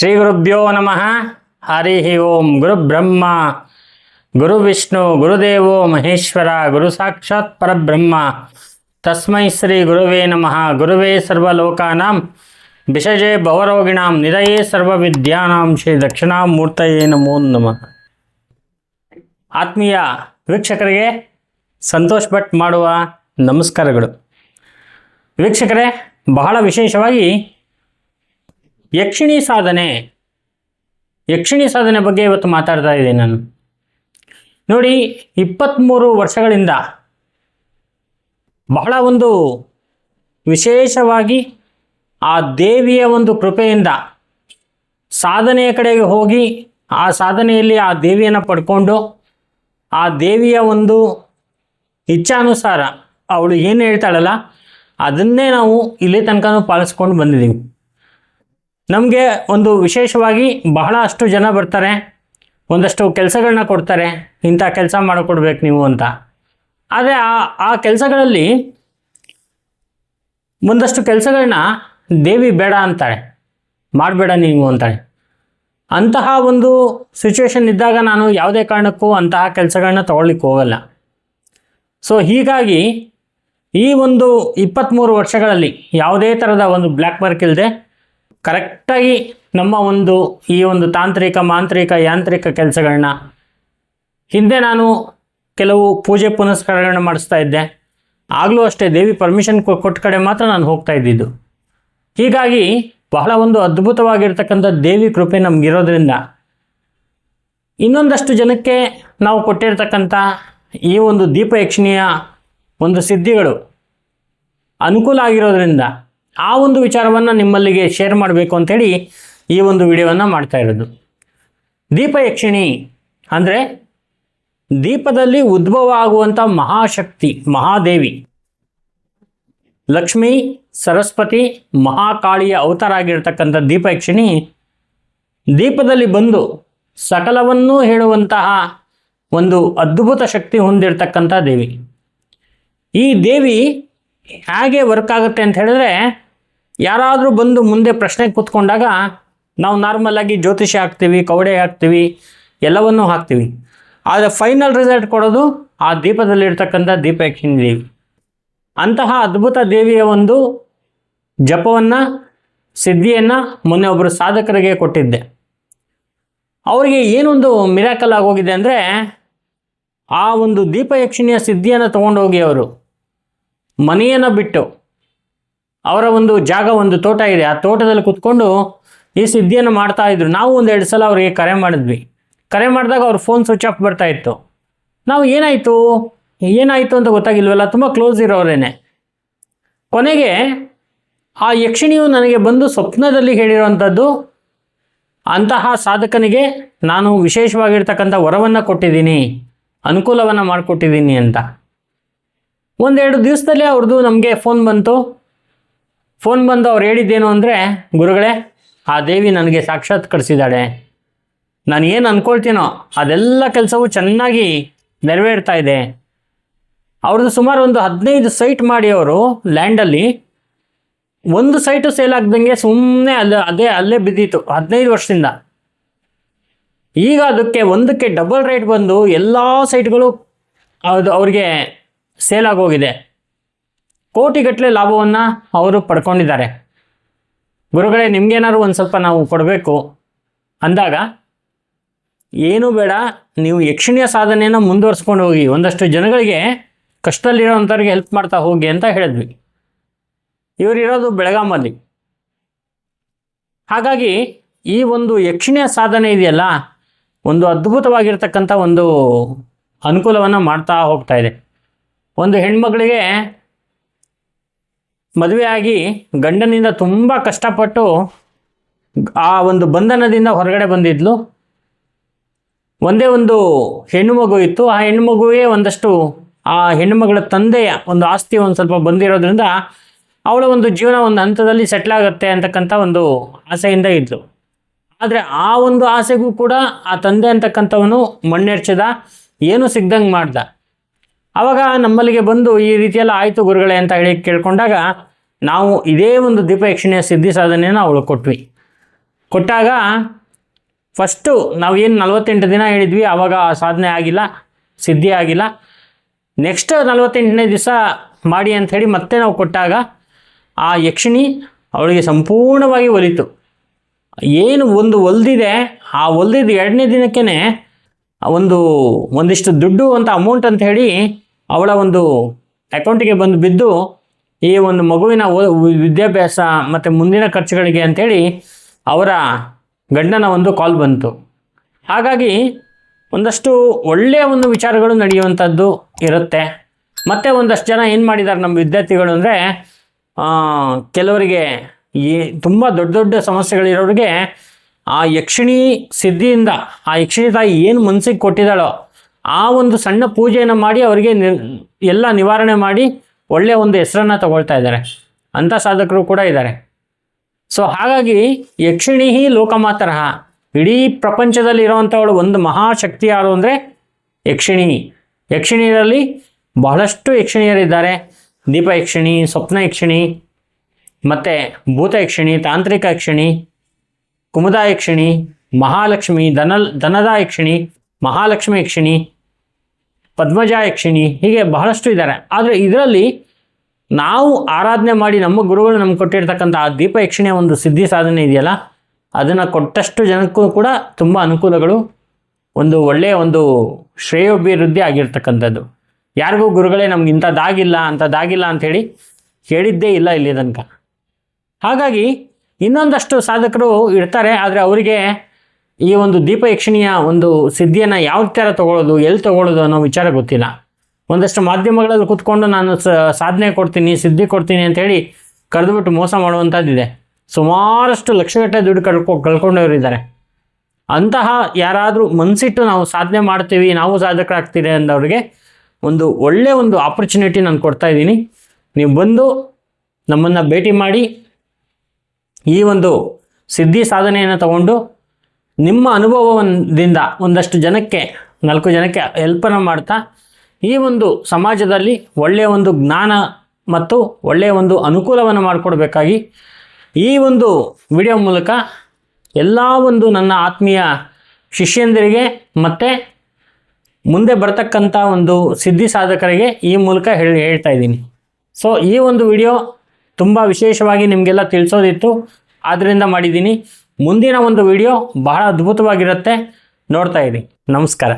ಶ್ರೀ ಗುರುಭ್ಯೋ ನಮಃ. ಹರಿ ಓಂ ಗುರು ಬ್ರಹ್ಮ. ಗುರು ವಿಷ್ಣು ಗುರುದೇವೋ ಮಹೇಶ್ವರ, ಗುರು ಸಾಕ್ಷಾತ್ ಪರಬ್ರಹ್ಮ. ತಸ್ಮೈ ಶ್ರೀ ಗುರುವೇ ನಮಃ. ಗುರುವೇ ಸರ್ವಲೋಕಾನಾಂ ವಿಷಜೆ ಭವರೋಗಿಣಾಂ ನಿಧಯೇ ಸರ್ವವಿದ್ಯಾನಾಂ, ಶ್ರೀ ದಕ್ಷಿಣಾಮೂರ್ತಯೇ ನಮೋ ನಮಃ. ಆತ್ಮೀಯ ವೀಕ್ಷಕರಿಗೆ ಸಂತೋಷ್ ಭಟ್ ಮಾಡುವ ನಮಸ್ಕಾರಗಳು. ವೀಕ್ಷಕರೇ, ಬಹಳ ವಿಶೇಷವಾಗಿ ಯಕ್ಷಿಣಿ ಸಾಧನೆ. ಯಕ್ಷಿಣಿ ಸಾಧನೆ ಬಗ್ಗೆ ಇವತ್ತು ಮಾತಾಡ್ತಾ ಇದ್ದೀನಿ ನಾನು. ನೋಡಿ ಇಪ್ಪತ್ತ್ಮೂರು ವರ್ಷಗಳಿಂದ ಬಹಳ ಒಂದು ವಿಶೇಷವಾಗಿ ಆ ದೇವಿಯ ಒಂದು ಕೃಪೆಯಿಂದ ಸಾಧನೆಯ ಕಡೆಗೆ ಹೋಗಿ ಆ ಸಾಧನೆಯಲ್ಲಿ ಆ ದೇವಿಯನ್ನು ಪಡ್ಕೊಂಡು ಆ ದೇವಿಯ ಒಂದು ಇಚ್ಛಾನುಸಾರ ಅವಳು ಏನು ಹೇಳ್ತಾಳಲ್ಲ, ಅದನ್ನೇ ನಾವು ಇಲ್ಲಿ ತನಕ ಪಾಲಿಸ್ಕೊಂಡು ಬಂದಿದ್ದೀವಿ ನಮಗೆ ಒಂದು ವಿಶೇಷವಾಗಿ ಬಹಳಷ್ಟು ಜನ ಬರ್ತಾರೆ, ಒಂದಷ್ಟು ಕೆಲಸಗಳನ್ನ ಕೊಡ್ತಾರೆ, ಇಂಥ ಕೆಲಸ ಮಾಡಿಕೊಡ್ಬೇಕು ನೀವು ಅಂತ. ಆದರೆ ಆ ಆ ಕೆಲಸಗಳಲ್ಲಿ ಒಂದಷ್ಟು ಕೆಲಸಗಳನ್ನ ದೇವಿ ಬೇಡ ಅಂತಾಳೆ, ಮಾಡಬೇಡ ನೀವು ಅಂತಾಳೆ. ಅಂತಹ ಒಂದು ಸಿಚುವೇಶನ್ ಇದ್ದಾಗ ನಾನು ಯಾವುದೇ ಕಾರಣಕ್ಕೂ ಅಂತಹ ಕೆಲಸಗಳನ್ನ ತಗೊಳ್ಳಿಕ್ಕೆ ಹೋಗಲ್ಲ. ಸೊ ಹೀಗಾಗಿ ಈ ಒಂದು ಇಪ್ಪತ್ತ್ಮೂರು ವರ್ಷಗಳಲ್ಲಿ ಯಾವುದೇ ಥರದ ಒಂದು ಬ್ಲ್ಯಾಕ್ ಮಾರ್ಕ್ ಇಲ್ಲದೆ ಕರೆಕ್ಟಾಗಿ ನಮ್ಮ ಒಂದು ಈ ಒಂದು ತಾಂತ್ರಿಕ, ಮಾಂತ್ರಿಕ, ಯಾಂತ್ರಿಕ ಕೆಲಸಗಳನ್ನ ಹಿಂದೆ ನಾನು ಕೆಲವು ಪೂಜೆ ಪುನಸ್ಕಾರಗಳನ್ನ ಮಾಡಿಸ್ತಾ ಇದ್ದೆ. ಆಗಲೂ ಅಷ್ಟೇ ದೇವಿ ಪರ್ಮಿಷನ್ ಕೊಟ್ಟ ಕಡೆ ಮಾತ್ರ ನಾನು ಹೋಗ್ತಾ ಇದ್ದಿದ್ದು. ಹೀಗಾಗಿ ಬಹಳ ಒಂದು ಅದ್ಭುತವಾಗಿರ್ತಕ್ಕಂಥ ದೇವಿ ಕೃಪೆ ನಮಗಿರೋದ್ರಿಂದ ಇನ್ನೊಂದಷ್ಟು ಜನಕ್ಕೆ ನಾವು ಕೊಟ್ಟಿರ್ತಕ್ಕಂಥ ಈ ಒಂದು ದೀಪಯಕ್ಷಿಣಿಯ ಒಂದು ಸಿದ್ಧಿಗಳು ಅನುಕೂಲ ಆಗಿರೋದ್ರಿಂದ ಆ ಒಂದು ವಿಚಾರವನ್ನು ನಿಮ್ಮಲ್ಲಿಗೆ ಶೇರ್ ಮಾಡಬೇಕು ಅಂತೇಳಿ ಈ ಒಂದು ವಿಡಿಯೋವನ್ನು ಮಾಡ್ತಾ ಇರೋದು. ದೀಪಯಕ್ಷಿಣಿ ಅಂದರೆ ದೀಪದಲ್ಲಿ ಉದ್ಭವ ಆಗುವಂಥ ಮಹಾಶಕ್ತಿ, ಮಹಾದೇವಿ. ಲಕ್ಷ್ಮೀ, ಸರಸ್ವತಿ, ಮಹಾಕಾಳಿಯ ಅವತಾರ ಆಗಿರ್ತಕ್ಕಂಥ ದೀಪಯಕ್ಷಿಣಿ ದೀಪದಲ್ಲಿ ಬಂದು ಸಕಲವನ್ನೂ ಹೇಳುವಂತಹ ಒಂದು ಅದ್ಭುತ ಶಕ್ತಿ ಹೊಂದಿರತಕ್ಕಂಥ ದೇವಿ. ಈ ದೇವಿ ಹೇಗೆ ವರ್ಕ್ ಆಗುತ್ತೆ ಅಂತ ಹೇಳಿದ್ರೆ ಯಾರಾದರೂ ಬಂದು ಮುಂದೆ ಪ್ರಶ್ನೆ ಕೂತ್ಕೊಂಡಾಗ ನಾವು ನಾರ್ಮಲಾಗಿ ಜ್ಯೋತಿಷಿ ಹಾಕ್ತೀವಿ, ಕವಡೆ ಹಾಕ್ತೀವಿ, ಎಲ್ಲವನ್ನೂ ಹಾಕ್ತೀವಿ. ಆದರೆ ಫೈನಲ್ ರಿಸಲ್ಟ್ ಕೊಡೋದು ಆ ದೀಪದಲ್ಲಿರ್ತಕ್ಕಂಥ ದೀಪ ಯಕ್ಷಿಣಿ ದೇವಿ. ಅಂತಹ ಅದ್ಭುತ ದೇವಿಯ ಒಂದು ಜಪವನ್ನು, ಸಿದ್ಧಿಯನ್ನು ಮೊನ್ನೆ ಒಬ್ಬರು ಸಾಧಕರಿಗೆ ಕೊಟ್ಟಿದ್ದೆ. ಅವರಿಗೆ ಏನೊಂದು ಮಿರಾಕಲ್ ಆಗೋಗಿದೆ ಅಂದರೆ ಆ ಒಂದು ದೀಪ ಯಕ್ಷಿಣಿಯ ಸಿದ್ಧಿಯನ್ನು ತೊಗೊಂಡೋಗಿ ಅವರು ಮನೆಯನ್ನು ಬಿಟ್ಟು ಅವರ ಒಂದು ಜಾಗ, ಒಂದು ತೋಟ ಇದೆ. ಆ ತೋಟದಲ್ಲಿ ಕುತ್ಕೊಂಡು ಈ ಸುದ್ದಿಯನ್ನು ಮಾಡ್ತಾ ಇದ್ರು. ನಾವು ಒಂದು ಎರಡು ಸಲ ಅವರಿಗೆ ಕರೆ ಮಾಡಿದ್ವಿ. ಕರೆ ಮಾಡಿದಾಗ ಅವ್ರ ಫೋನ್ ಸ್ವಿಚ್ ಆಫ್ ಬರ್ತಾ ಇತ್ತು. ನಾವು ಏನಾಯಿತು? ಏನಾಯಿತು ಅಂತ ಗೊತ್ತಾಗಿಲ್ವಲ್ಲ? ತುಂಬ ಕ್ಲೋಸ್ ಇರೋರೇನೆ. ಕೊನೆಗೆ ಆ ಯಕ್ಷಿಣಿಯು ನನಗೆ ಬಂದು ಸ್ವಪ್ನದಲ್ಲಿ ಹೇಳಿರುವಂಥದ್ದು ಅಂತಹ ಸಾಧಕನಿಗೆ ನಾನು ವಿಶೇಷವಾಗಿರ್ತಕ್ಕಂಥ ವರವನ್ನು ಕೊಟ್ಟಿದ್ದೀನಿ, ಅನುಕೂಲವನ್ನು ಮಾಡಿಕೊಟ್ಟಿದ್ದೀನಿ ಅಂತ. ಒಂದೆರಡು ದಿವಸದಲ್ಲಿ ಅವ್ರದ್ದು ನಮಗೆ ಫೋನ್ ಬಂತು. ಫೋನ್ ಬಂದು ಅವ್ರು ಹೇಳಿದ್ದೇನು ಅಂದರೆ, ಗುರುಗಳೇ, ಆ ದೇವಿ ನನಗೆ ಸಾಕ್ಷಾತ್ ಸಾಕ್ಷಾತ್ಕರಿಸಿದ್ದಾಳೆ ನಾನು ಏನು ಅಂದ್ಕೊಳ್ತೀನೋ ಅದೆಲ್ಲ ಕೆಲಸವೂ ಚೆನ್ನಾಗಿ ನೆರವೇರ್ತಾ ಇದೆ. ಅವ್ರದ್ದು ಸುಮಾರು ಒಂದು ಹದಿನೈದು ಸೈಟ್ ಮಾಡಿ ಅವರು ಲ್ಯಾಂಡಲ್ಲಿ. ಒಂದು ಸೈಟು ಸೇಲ್ ಆಗ್ದಂಗೆ ಸುಮ್ಮನೆ ಅಲ್ಲಿ, ಅದೇ ಅಲ್ಲೇ ಬಿದ್ದಿತ್ತು, ಹದಿನೈದು ವರ್ಷದಿಂದ. ಈಗ ಅದಕ್ಕೆ ಒಂದಕ್ಕೆ ಡಬಲ್ ರೇಟ್ ಬಂದು ಎಲ್ಲ ಸೈಟ್ಗಳು ಅದು ಅವ್ರಿಗೆ ಸೇಲ್ ಆಗೋಗಿದೆ. ಕೋಟಿಗಟ್ಟಲೆ ಲಾಭವನ್ನು ಅವರು ಪಡ್ಕೊಂಡಿದ್ದಾರೆ. ಗುರುಗಳೇ, ನಿಮ್ಗೇನಾದ್ರು ಒಂದು ಸ್ವಲ್ಪ ನಾವು ಕೊಡಬೇಕು. ಅಂದಾಗ, ಏನು ಬೇಡ, ನೀವು ಯಕ್ಷಿಣಿಯ ಸಾಧನೆಯನ್ನು ಮುಂದುವರಿಸ್ಕೊಂಡು ಹೋಗಿ, ಒಂದಷ್ಟು ಜನಗಳಿಗೆ ಕಷ್ಟದಲ್ಲಿರೋವಂಥವ್ರಿಗೆ ಹೆಲ್ಪ್ ಮಾಡ್ತಾ ಹೋಗಿ ಅಂತ ಹೇಳಿದ್ವಿ. ಇವರಿರೋದು ಬೆಳಗಾಮಲ್ಲಿ ಹಾಗಾಗಿ, ಈ ಒಂದು ಯಕ್ಷಿಣಿಯ ಸಾಧನೆ ಇದೆಯಲ್ಲ, ಒಂದು ಅದ್ಭುತವಾಗಿರ್ತಕ್ಕಂಥ ಒಂದು ಅನುಕೂಲವನ್ನು ಮಾಡ್ತಾ ಹೋಗ್ತಾ ಇದೆ. ಒಂದು ಹೆಣ್ಮಗಳಿಗೆ ಮದುವೆಯಾಗಿ ಗಂಡನಿಂದ ತುಂಬ ಕಷ್ಟಪಟ್ಟು ಆ ಒಂದು ಬಂಧನದಿಂದ ಹೊರಗಡೆ ಬಂದಿದ್ಲು. ಒಂದೇ ಒಂದು ಹೆಣ್ಣು ಮಗು ಇತ್ತು. ಆ ಹೆಣ್ಣು ಮಗುವೇ ಒಂದಷ್ಟು ಆ ಹೆಣ್ಣು ಮಗಳ ತಂದೆಯ ಒಂದು ಆಸ್ತಿ ಒಂದು ಸ್ವಲ್ಪ ಬಂದಿರೋದ್ರಿಂದ ಅವಳ ಒಂದು ಜೀವನ ಒಂದು ಹಂತದಲ್ಲಿ ಸೆಟ್ಲ್ ಆಗುತ್ತೆ ಅಂತಕ್ಕಂಥ ಒಂದು ಆಸೆಯಿಂದ ಇದ್ಲು. ಆದರೆ ಆ ಒಂದು ಆಸೆಗೂ ಕೂಡ ಆ ತಂದೆ ಅಂತಕ್ಕಂಥವನು ಮಣ್ಣೆರ್ಚದ, ಏನು ಸಿಗ್ದಂಗೆ ಮಾಡ್ದ. ಆವಾಗ ನಮ್ಮಲ್ಲಿಗೆ ಬಂದು ಈ ರೀತಿಯೆಲ್ಲ ಆಯಿತು ಗುರುಗಳೇ ಅಂತ ಹೇಳಿ ಕೇಳ್ಕೊಂಡಾಗ ನಾವು ಇದೇ ಒಂದು ದೀಪ ಯಕ್ಷಿಣಿಯ ಸಿದ್ಧಿ ಸಾಧನೆಯನ್ನು ಅವಳು ಕೊಟ್ವಿ. ಕೊಟ್ಟಾಗ ಫಸ್ಟು ನಾವು ಏನು ನಲವತ್ತೆಂಟು ದಿನ ಹೇಳಿದ್ವಿ ಆವಾಗ ಸಾಧನೆ ಆಗಿಲ್ಲ, ಸಿದ್ಧಿ ಆಗಿಲ್ಲ. ನೆಕ್ಸ್ಟ್ ನಲವತ್ತೆಂಟನೇ ದಿವಸ ಮಾಡಿ ಅಂಥೇಳಿ ಮತ್ತೆ ನಾವು ಕೊಟ್ಟಾಗ ಆ ಯಕ್ಷಿಣಿ ಅವಳಿಗೆ ಸಂಪೂರ್ಣವಾಗಿ ಒಲಿತು. ಏನು ಒಂದು ಒಲ್ದಿದೆ, ಆ ಒಲ್ದಿದ್ದು ಎರಡನೇ ದಿನಕ್ಕೇ ಒಂದು ಒಂದಿಷ್ಟು ದುಡ್ಡು ಅಂತ ಅಮೌಂಟ್ ಅಂತ ಹೇಳಿ ಅವಳ ಒಂದು ಅಕೌಂಟಿಗೆ ಬಂದು ಬಿದ್ದು ಈ ಒಂದು ಮಗುವಿನ ವಿದ್ಯಾಭ್ಯಾಸ ಮತ್ತು ಮುಂದಿನ ಖರ್ಚುಗಳಿಗೆ ಅಂಥೇಳಿ ಅವರ ಗಂಡನ ಒಂದು ಕಾಲ್ ಬಂತು. ಹಾಗಾಗಿ ಒಂದಷ್ಟು ಒಳ್ಳೆಯ ಒಂದು ವಿಚಾರಗಳು ನಡೆಯುವಂಥದ್ದು ಇರುತ್ತೆ. ಮತ್ತು ಒಂದಷ್ಟು ಜನ ಏನು ಮಾಡಿದ್ದಾರೆ ನಮ್ಮ ವಿದ್ಯಾರ್ಥಿಗಳು ಅಂದರೆ ಕೆಲವರಿಗೆ ಈ ತುಂಬ ದೊಡ್ಡ ದೊಡ್ಡ ಸಮಸ್ಯೆಗಳಿರೋರಿಗೆ ಆ ಯಕ್ಷಿಣಿ ಸಿದ್ಧಿಯಿಂದ, ಆ ಯಕ್ಷಿಣಿ ತಾಯಿ ಏನು ಮನಸ್ಸಿಗೆ ಕೊಟ್ಟಿದ್ದಾಳೋ ಆ ಒಂದು ಸಣ್ಣ ಪೂಜೆಯನ್ನು ಮಾಡಿ ಅವರಿಗೆ ಎಲ್ಲ ನಿವಾರಣೆ ಮಾಡಿ ಒಳ್ಳೆಯ ಒಂದು ಹೆಸರನ್ನು ತಗೊಳ್ತಾ ಇದ್ದಾರೆ. ಅಂಥ ಸಾಧಕರು ಕೂಡ ಇದ್ದಾರೆ. ಸೊ ಹಾಗಾಗಿ ಯಕ್ಷಿಣಿ ಲೋಕಮಾತರಹ ಇಡೀ ಪ್ರಪಂಚದಲ್ಲಿ ಇರುವಂಥವಳು ಒಂದು ಮಹಾಶಕ್ತಿ ಯಾರು ಅಂದರೆ ಯಕ್ಷಿಣಿ ಯಕ್ಷಿಣಿಯರಲ್ಲಿ ಬಹಳಷ್ಟು ಯಕ್ಷಿಣಿಯರಿದ್ದಾರೆ. ದೀಪ ಯಕ್ಷಿಣಿ, ಸ್ವಪ್ನ ಯಕ್ಷಿಣಿ, ಮತ್ತು ಭೂತ ಯಕ್ಷಿಣಿ, ತಾಂತ್ರಿಕ ಯಕ್ಷಿಣಿ, ಕುಮುದ ಯಕ್ಷಿಣಿ, ಮಹಾಲಕ್ಷ್ಮಿ, ಧನ, ಧನದ ಯಕ್ಷಿಣಿ, ಮಹಾಲಕ್ಷ್ಮಿ ಯಕ್ಷಿಣಿ ಪದ್ಮಜ ಯಕ್ಷಿಣಿ ಹೀಗೆ ಬಹಳಷ್ಟು ಇದ್ದಾರೆ. ಆದರೆ ಇದರಲ್ಲಿ ನಾವು ಆರಾಧನೆ ಮಾಡಿ ನಮ್ಮ ಗುರುಗಳು ನಮ್ಗೆ ಕೊಟ್ಟಿರ್ತಕ್ಕಂಥ ಆ ದೀಪ ಯಕ್ಷಿಣಿಯ ಒಂದು ಸಿದ್ಧಿ ಸಾಧನೆ ಇದೆಯಲ್ಲ, ಅದನ್ನು ಕೊಟ್ಟಷ್ಟು ಜನಕ್ಕೂ ಕೂಡ ತುಂಬ ಅನುಕೂಲಗಳು, ಒಂದು ಒಳ್ಳೆಯ ಒಂದು ಶ್ರೇಯೋಭಿವೃದ್ಧಿ ಆಗಿರ್ತಕ್ಕಂಥದ್ದು. ಯಾರಿಗೂ ಗುರುಗಳೇ ನಮ್ಗೆ ಇಂಥದ್ದಾಗಿಲ್ಲ ಅಂಥದ್ದಾಗಿಲ್ಲ ಅಂಥೇಳಿ ಹೇಳಿದ್ದೇ ಇಲ್ಲ ಇಲ್ಲಿ ತನಕ. ಹಾಗಾಗಿ ಇನ್ನೊಂದಷ್ಟು ಸಾಧಕರು ಇರ್ತಾರೆ, ಆದರೆ ಅವರಿಗೆ ಈ ಒಂದು ದೀಪ ಯಕ್ಷಿಣಿಯ ಒಂದು ಸಿದ್ಧಿಯನ್ನು ಯಾವ ಥರ ತಗೊಳ್ಳೋದು, ಎಲ್ಲಿ ತಗೊಳ್ಳೋದು ಅನ್ನೋ ವಿಚಾರ ಗೊತ್ತಿಲ್ಲ. ಒಂದಷ್ಟು ಮಾಧ್ಯಮಗಳಲ್ಲಿ ಕೂತ್ಕೊಂಡು ನಾನು ಸಾಧನೆ ಕೊಡ್ತೀನಿ, ಸಿದ್ಧಿ ಕೊಡ್ತೀನಿ ಅಂತೇಳಿ ಕರೆದುಬಿಟ್ಟು ಮೋಸ ಮಾಡುವಂಥದ್ದಿದೆ. ಸುಮಾರಷ್ಟು ಲಕ್ಷಗಟ್ಟಲೆ ದುಡ್ಡು ಕಳ್ಕೊ ಕಳ್ಕೊಂಡವರಿದ್ದಾರೆ ಅಂತಹ ಯಾರಾದರೂ ಮನಸ್ಸಿಟ್ಟು ನಾವು ಸಾಧನೆ ಮಾಡ್ತೀವಿ, ನಾವು ಸಾಧಕರಾಗ್ತೀರಿ ಅಂದವ್ರಿಗೆ ಒಂದು ಒಳ್ಳೆಯ ಒಂದು ಆಪರ್ಚುನಿಟಿ ನಾನು ಕೊಡ್ತಾ ಇದ್ದೀನಿ. ನೀವು ಬಂದು ನಮ್ಮನ್ನು ಭೇಟಿ ಮಾಡಿ ಈ ಒಂದು ಸಿದ್ಧಿ ಸಾಧನೆಯನ್ನು ತಗೊಂಡು ನಿಮ್ಮ ಅನುಭವದಿಂದ ಒಂದಷ್ಟು ಜನಕ್ಕೆ, ನಾಲ್ಕು ಜನಕ್ಕೆ ಹೆಲ್ಪನ್ನು ಮಾಡ್ತಾ, ಈ ಒಂದು ಸಮಾಜದಲ್ಲಿ ಒಳ್ಳೆಯ ಒಂದು ಜ್ಞಾನ ಮತ್ತು ಒಳ್ಳೆಯ ಒಂದು ಅನುಕೂಲವನ್ನು ಮಾಡಿಕೊಡ್ಬೇಕಾಗಿ ಈ ಒಂದು ವಿಡಿಯೋ ಮೂಲಕ ಎಲ್ಲ ಒಂದು ನನ್ನ ಆತ್ಮೀಯ ಶಿಷ್ಯಂದರಿಗೆ ಮತ್ತು ಮುಂದೆ ಬರ್ತಕ್ಕಂಥ ಒಂದು ಸಿದ್ಧಿ ಸಾಧಕರಿಗೆ ಈ ಮೂಲಕ ಹೇಳಿ ಹೇಳ್ತಾ ಇದ್ದೀನಿ. ಸೊ ಈ ಒಂದು ವಿಡಿಯೋ ತುಂಬ ವಿಶೇಷವಾಗಿ ನಿಮಗೆಲ್ಲ ತಿಳಿಸೋದಿತ್ತು. ಆದ್ದರಿಂದ ಮಾಡಿದ್ದೀನಿ. ಮುಂದಿನ ಒಂದು ವಿಡಿಯೋ ಬಹಳ ಅದ್ಭುತವಾಗಿರುತ್ತೆ. ನೋಡ್ತಾ ಇರಿ. ನಮಸ್ಕಾರ.